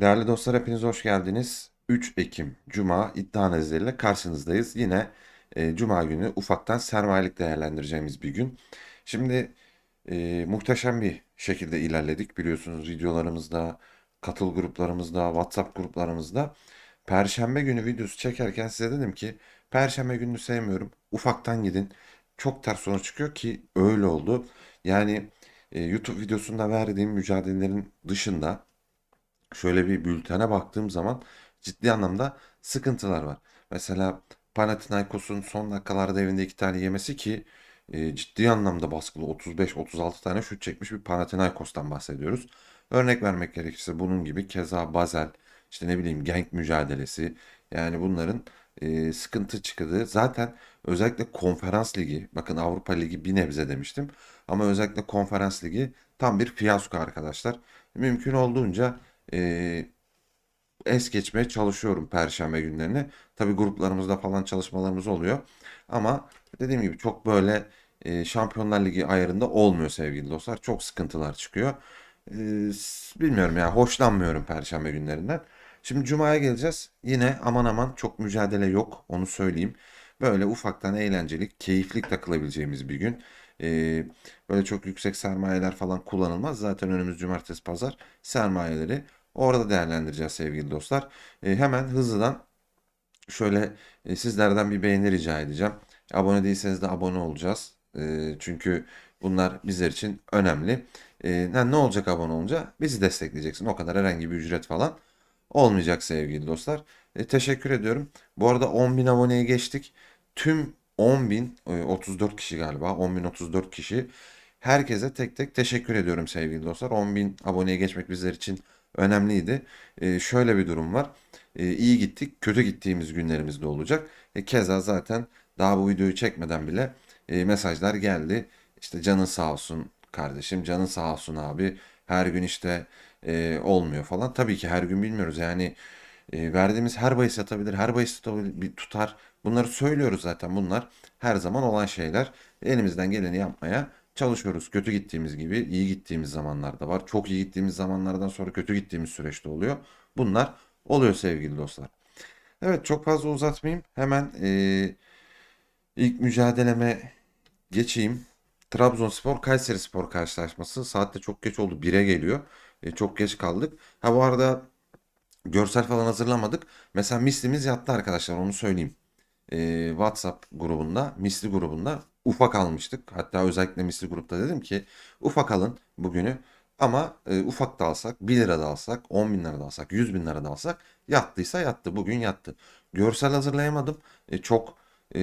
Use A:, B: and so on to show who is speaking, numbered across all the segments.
A: Değerli dostlar hepiniz hoş geldiniz. 3 Ekim Cuma iddia analizleriyle karşınızdayız. Yine e, Cuma günü ufaktan sermayelik değerlendireceğimiz bir gün. Şimdi e, muhteşem bir şekilde ilerledik. Biliyorsunuz videolarımızda, katıl gruplarımızda, WhatsApp gruplarımızda. Perşembe günü videosu çekerken size dedim ki Perşembe gününü sevmiyorum. Ufaktan gidin. Çok ters sonuç çıkıyor ki öyle oldu. Yani e, YouTube videosunda verdiğim mücadelelerin dışında şöyle bir bültene baktığım zaman ciddi anlamda sıkıntılar var. Mesela Panathinaikos'un son dakikalarda evinde iki tane yemesi ki e, ciddi anlamda baskılı 35-36 tane şut çekmiş bir Panathinaikos'tan bahsediyoruz. Örnek vermek gerekirse bunun gibi keza Basel, işte ne bileyim Genk mücadelesi yani bunların e, sıkıntı çıktığı zaten özellikle konferans ligi bakın Avrupa Ligi bir nebze demiştim ama özellikle konferans ligi tam bir fiyasko arkadaşlar. Mümkün olduğunca e, es geçmeye çalışıyorum perşembe günlerini. Tabii gruplarımızda falan çalışmalarımız oluyor. Ama dediğim gibi çok böyle e, Şampiyonlar Ligi ayarında olmuyor sevgili dostlar. Çok sıkıntılar çıkıyor. E, bilmiyorum ya hoşlanmıyorum perşembe günlerinden. Şimdi Cuma'ya geleceğiz. Yine aman aman çok mücadele yok onu söyleyeyim. Böyle ufaktan eğlenceli, keyifli takılabileceğimiz bir gün. E, böyle çok yüksek sermayeler falan kullanılmaz. Zaten önümüz cumartesi pazar sermayeleri Orada değerlendireceğiz sevgili dostlar. E, hemen hızlıdan şöyle e, sizlerden bir beğeni rica edeceğim. Abone değilseniz de abone olacağız. E, çünkü bunlar bizler için önemli. E, yani ne olacak abone olunca? Bizi destekleyeceksin. O kadar herhangi bir ücret falan olmayacak sevgili dostlar. E, teşekkür ediyorum. Bu arada 10.000 aboneye geçtik. Tüm 10.000 e, 34 kişi galiba 10.034 kişi. Herkese tek tek teşekkür ediyorum sevgili dostlar. 10.000 aboneye geçmek bizler için önemliydi. E, şöyle bir durum var. E, iyi gittik, kötü gittiğimiz günlerimiz de olacak. E, keza zaten daha bu videoyu çekmeden bile e, mesajlar geldi. İşte canın sağ olsun kardeşim, canın sağ olsun abi. Her gün işte e, olmuyor falan. Tabii ki her gün bilmiyoruz. Yani e, verdiğimiz her bahis yatabilir, her bahis tutar. Bunları söylüyoruz zaten. Bunlar her zaman olan şeyler. Elimizden geleni yapmaya çalışıyoruz. Kötü gittiğimiz gibi iyi gittiğimiz zamanlarda var. Çok iyi gittiğimiz zamanlardan sonra kötü gittiğimiz süreçte oluyor. Bunlar oluyor sevgili dostlar. Evet çok fazla uzatmayayım. Hemen e, ilk mücadeleme geçeyim. Trabzonspor Kayserispor karşılaşması. Saatte çok geç oldu. 1'e geliyor. E, çok geç kaldık. Ha bu arada görsel falan hazırlamadık. Mesela mislimiz yattı arkadaşlar onu söyleyeyim. Ee, WhatsApp grubunda, misli grubunda ufak almıştık. Hatta özellikle misli grupta dedim ki ufak alın bugünü. Ama e, ufak da alsak, 1 lira da alsak, 10 bin lira da alsak, 100 bin lira da alsak yattıysa yattı. Bugün yattı. Görsel hazırlayamadım. E, çok e,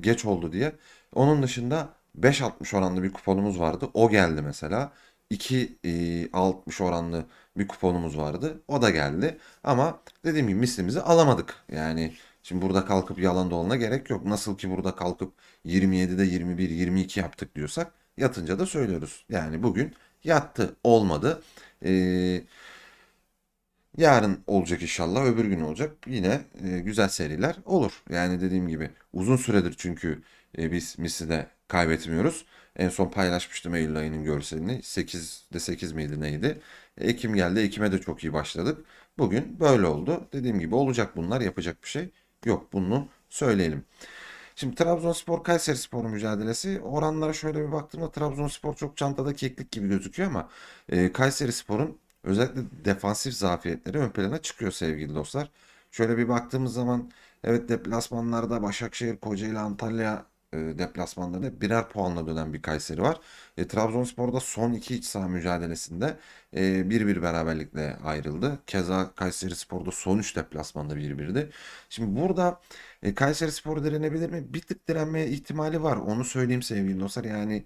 A: geç oldu diye. Onun dışında 5.60 oranlı bir kuponumuz vardı. O geldi mesela. 2.60 oranlı bir kuponumuz vardı. O da geldi. Ama dediğim gibi mislimizi alamadık. Yani şimdi burada kalkıp yalan dolanına gerek yok. Nasıl ki burada kalkıp 27'de 21, 22 yaptık diyorsak yatınca da söylüyoruz. Yani bugün yattı olmadı. Ee, yarın olacak inşallah öbür gün olacak. Yine e, güzel seriler olur. Yani dediğim gibi uzun süredir çünkü e, biz misli de kaybetmiyoruz. En son paylaşmıştım Eylül ayının görselini. 8'de 8 miydi neydi? Ekim geldi. Ekim'e de çok iyi başladık. Bugün böyle oldu. Dediğim gibi olacak bunlar. Yapacak bir şey yok. Bunu söyleyelim. Şimdi Trabzonspor Kayserispor mücadelesi oranlara şöyle bir baktığımda Trabzonspor çok çantada keklik gibi gözüküyor ama e, Kayserispor'un özellikle defansif zafiyetleri ön plana çıkıyor sevgili dostlar. Şöyle bir baktığımız zaman evet deplasmanlarda Başakşehir, Kocaeli, Antalya deplasmanlarında birer puanla dönen bir Kayseri var. E, Trabzonspor'da son iki iç saha mücadelesinde e, 1-1 beraberlikle ayrıldı. Keza Kayserispor'da son 3 deplasmanda 1-1'di. Şimdi burada e, Kayserispor direnebilir mi? Bir tık direnme ihtimali var. Onu söyleyeyim sevgili dostlar. Yani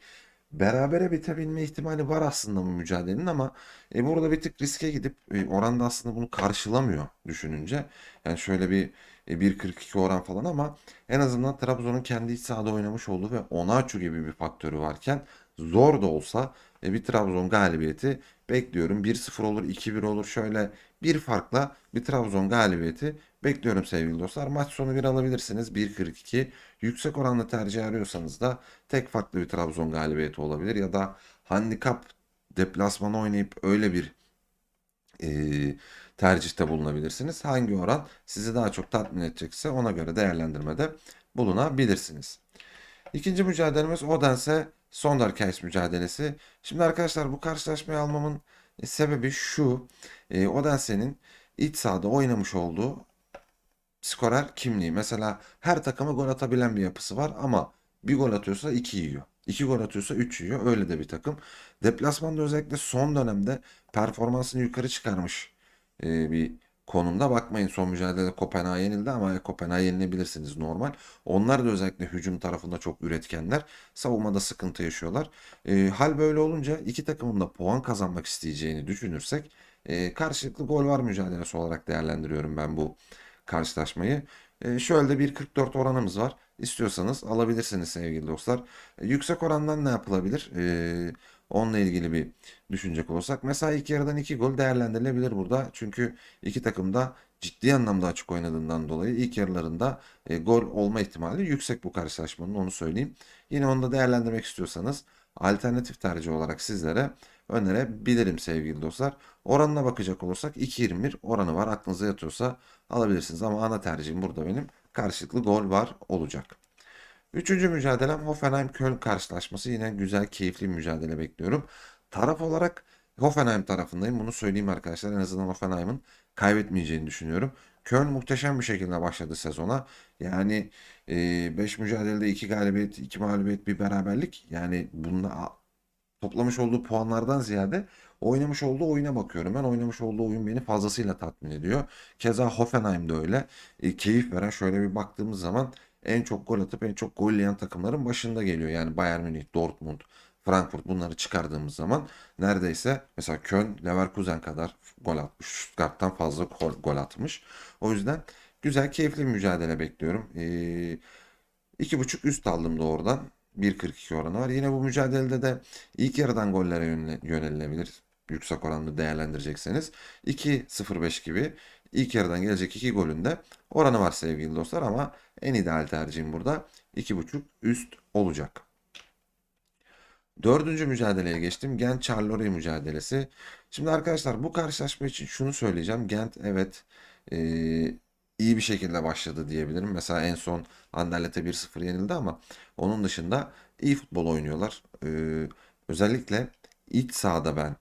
A: berabere bitebilme ihtimali var aslında bu mücadelenin ama e, burada bir tık riske gidip e, oranda aslında bunu karşılamıyor düşününce. Yani şöyle bir e, 1.42 oran falan ama en azından Trabzon'un kendi iç sahada oynamış olduğu ve Onaçu gibi bir faktörü varken zor da olsa e, bir Trabzon galibiyeti bekliyorum. 1-0 olur, 2-1 olur. Şöyle bir farkla bir Trabzon galibiyeti bekliyorum sevgili dostlar. Maç sonu bir alabilirsiniz. 1.42. Yüksek oranlı tercih arıyorsanız da tek farklı bir Trabzon galibiyeti olabilir ya da handikap deplasmanı oynayıp öyle bir e, tercihte bulunabilirsiniz. Hangi oran sizi daha çok tatmin edecekse ona göre değerlendirmede bulunabilirsiniz. İkinci mücadelemiz Odense Sonderkais mücadelesi. Şimdi arkadaşlar bu karşılaşmayı almamın e, sebebi şu. E, Odense'nin iç sahada oynamış olduğu skorer kimliği. Mesela her takıma gol atabilen bir yapısı var ama bir gol atıyorsa 2 yiyor. 2 gol atıyorsa 3 yiyor. Öyle de bir takım. Deplasmanda özellikle son dönemde performansını yukarı çıkarmış e, bir konumda. Bakmayın son mücadelede Kopenhag yenildi ama Kopenhag yenilebilirsiniz normal. Onlar da özellikle hücum tarafında çok üretkenler. Savunmada sıkıntı yaşıyorlar. E, hal böyle olunca iki takımın da puan kazanmak isteyeceğini düşünürsek e, karşılıklı gol var mücadelesi olarak değerlendiriyorum ben bu karşılaşmayı. E, şöyle de 1.44 oranımız var. İstiyorsanız alabilirsiniz sevgili dostlar. E, yüksek orandan ne yapılabilir? E, onunla ilgili bir düşünecek olursak. Mesela ilk yarıdan 2 gol değerlendirilebilir burada. Çünkü iki takım da ciddi anlamda açık oynadığından dolayı ilk yarılarında e, gol olma ihtimali yüksek bu karşılaşmanın onu söyleyeyim. Yine onu da değerlendirmek istiyorsanız alternatif tercih olarak sizlere önerebilirim sevgili dostlar. Oranına bakacak olursak 2.21 oranı var. Aklınıza yatıyorsa alabilirsiniz ama ana tercihim burada benim karşılıklı gol var olacak. Üçüncü mücadelem Hoffenheim-Köln karşılaşması. Yine güzel, keyifli bir mücadele bekliyorum. Taraf olarak Hoffenheim tarafındayım. Bunu söyleyeyim arkadaşlar. En azından Hoffenheim'ın kaybetmeyeceğini düşünüyorum. Köln muhteşem bir şekilde başladı sezona. Yani 5 mücadelede 2 galibiyet, 2 mağlubiyet, bir beraberlik. Yani bunda toplamış olduğu puanlardan ziyade oynamış olduğu oyuna bakıyorum. Ben oynamış olduğu oyun beni fazlasıyla tatmin ediyor. Keza Hoffenheim de öyle. E, keyif veren şöyle bir baktığımız zaman en çok gol atıp en çok gol yiyen takımların başında geliyor. Yani Bayern Münih, Dortmund, Frankfurt bunları çıkardığımız zaman neredeyse mesela Köln, Leverkusen kadar gol atmış. Stuttgart'tan fazla gol, atmış. O yüzden güzel, keyifli bir mücadele bekliyorum. Ee, iki buçuk üst aldım doğrudan. 1.42 oranı var. Yine bu mücadelede de ilk yarıdan gollere yönelilebilir. Yüksek oranlı değerlendirecekseniz. 2.05 gibi ilk yarıdan gelecek iki golün de oranı var sevgili dostlar ama en ideal tercihim burada 2.5 üst olacak. Dördüncü mücadeleye geçtim. Gent Charleroi mücadelesi. Şimdi arkadaşlar bu karşılaşma için şunu söyleyeceğim. Gent evet e, iyi bir şekilde başladı diyebilirim. Mesela en son Anderlet'e 1-0 yenildi ama onun dışında iyi futbol oynuyorlar. E, özellikle iç sahada ben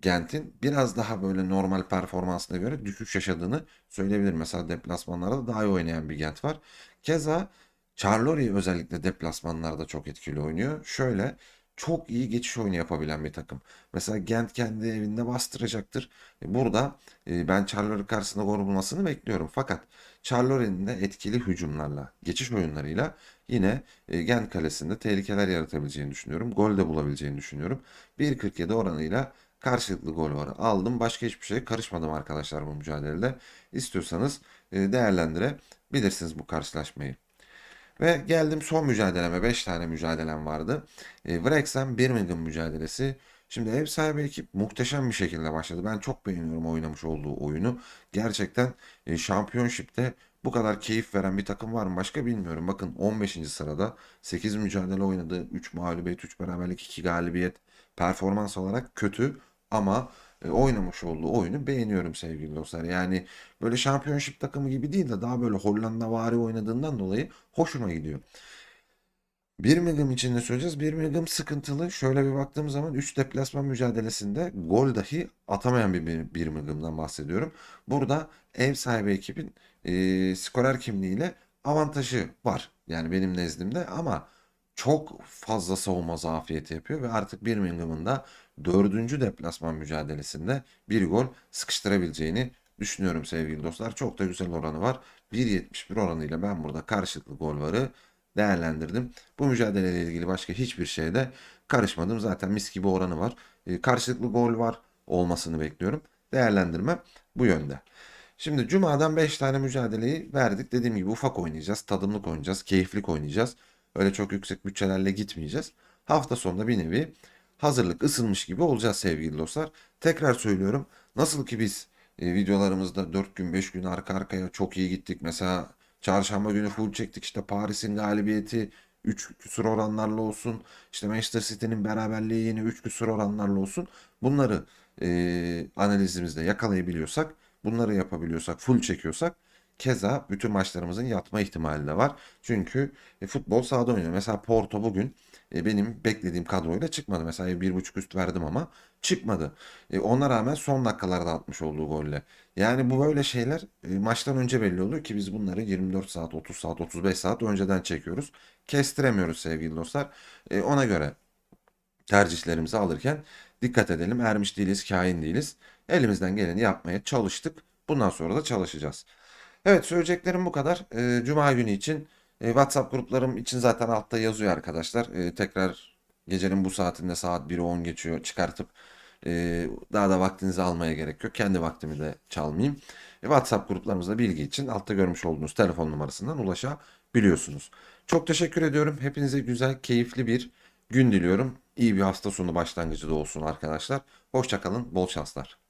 A: Gent'in biraz daha böyle normal performansına göre düşüş yaşadığını söyleyebilirim. Mesela deplasmanlarda da daha iyi oynayan bir Gent var. Keza Charleroi özellikle deplasmanlarda çok etkili oynuyor. Şöyle çok iyi geçiş oyunu yapabilen bir takım. Mesela Gent kendi evinde bastıracaktır. E, Burada e, ben Charleroi karşısında gol bulmasını bekliyorum. Fakat Charleroi de etkili hücumlarla, geçiş oyunlarıyla yine e, Gent kalesinde tehlikeler yaratabileceğini düşünüyorum. Gol de bulabileceğini düşünüyorum. 1.47 oranıyla karşılıklı gol var. Aldım. Başka hiçbir şeye karışmadım arkadaşlar bu mücadelede. İstiyorsanız e, değerlendirebilirsiniz bu karşılaşmayı. Ve geldim son mücadeleme. 5 tane mücadelem vardı. E, Wrexham Birmingham mücadelesi. Şimdi ev sahibi ekip muhteşem bir şekilde başladı. Ben çok beğeniyorum oynamış olduğu oyunu. Gerçekten e, Championship'te bu kadar keyif veren bir takım var mı başka bilmiyorum. Bakın 15. sırada 8 mücadele oynadı. 3 mağlubiyet, 3 beraberlik, 2 galibiyet. Performans olarak kötü ama e, oynamış olduğu oyunu beğeniyorum sevgili dostlar. Yani böyle şampiyonşip takımı gibi değil de daha böyle Hollanda vari oynadığından dolayı hoşuma gidiyor. Birmingham için de söyleyeceğiz. Birmingham sıkıntılı. Şöyle bir baktığım zaman 3 deplasman mücadelesinde gol dahi atamayan bir Bir- Birmingham'dan bahsediyorum. Burada ev sahibi ekibin e, skorer kimliğiyle avantajı var. Yani benim nezdimde ama çok fazla savunma zafiyeti yapıyor ve artık Birmingham'ın da dördüncü deplasman mücadelesinde bir gol sıkıştırabileceğini düşünüyorum sevgili dostlar. Çok da güzel oranı var. 1.71 oranıyla ben burada karşılıklı gol varı değerlendirdim. Bu mücadeleyle ilgili başka hiçbir şeyde karışmadım. Zaten mis gibi oranı var. E, karşılıklı gol var olmasını bekliyorum. Değerlendirme bu yönde. Şimdi Cuma'dan 5 tane mücadeleyi verdik. Dediğim gibi ufak oynayacağız. Tadımlık oynayacağız. Keyiflik oynayacağız. Öyle çok yüksek bütçelerle gitmeyeceğiz. Hafta sonunda bir nevi hazırlık ısınmış gibi olacağız sevgili dostlar. Tekrar söylüyorum. Nasıl ki biz e, videolarımızda 4 gün 5 gün arka arkaya çok iyi gittik. Mesela çarşamba günü full çektik işte Paris'in galibiyeti 3 küsur oranlarla olsun. İşte Manchester City'nin beraberliği yine 3 küsur oranlarla olsun. Bunları e, analizimizde yakalayabiliyorsak, bunları yapabiliyorsak, full çekiyorsak keza bütün maçlarımızın yatma ihtimali de var. Çünkü e, futbol sahada oynuyor. Mesela Porto bugün e, benim beklediğim kadroyla çıkmadı. Mesela bir buçuk üst verdim ama çıkmadı. E, ona rağmen son dakikalarda atmış olduğu golle. Yani bu böyle şeyler e, maçtan önce belli oluyor ki biz bunları 24 saat, 30 saat, 35 saat önceden çekiyoruz. Kestiremiyoruz sevgili dostlar. E, ona göre tercihlerimizi alırken dikkat edelim. Ermiş değiliz, kain değiliz. Elimizden geleni yapmaya çalıştık. Bundan sonra da çalışacağız. Evet söyleyeceklerim bu kadar. Ee, Cuma günü için e, WhatsApp gruplarım için zaten altta yazıyor arkadaşlar. Ee, tekrar gecenin bu saatinde saat 1'i 10 geçiyor çıkartıp e, daha da vaktinizi almaya gerek yok. Kendi vaktimi de çalmayayım. E, WhatsApp gruplarımızda bilgi için altta görmüş olduğunuz telefon numarasından ulaşabiliyorsunuz. Çok teşekkür ediyorum. Hepinize güzel, keyifli bir gün diliyorum. İyi bir hafta sonu başlangıcı da olsun arkadaşlar. Hoşçakalın, bol şanslar.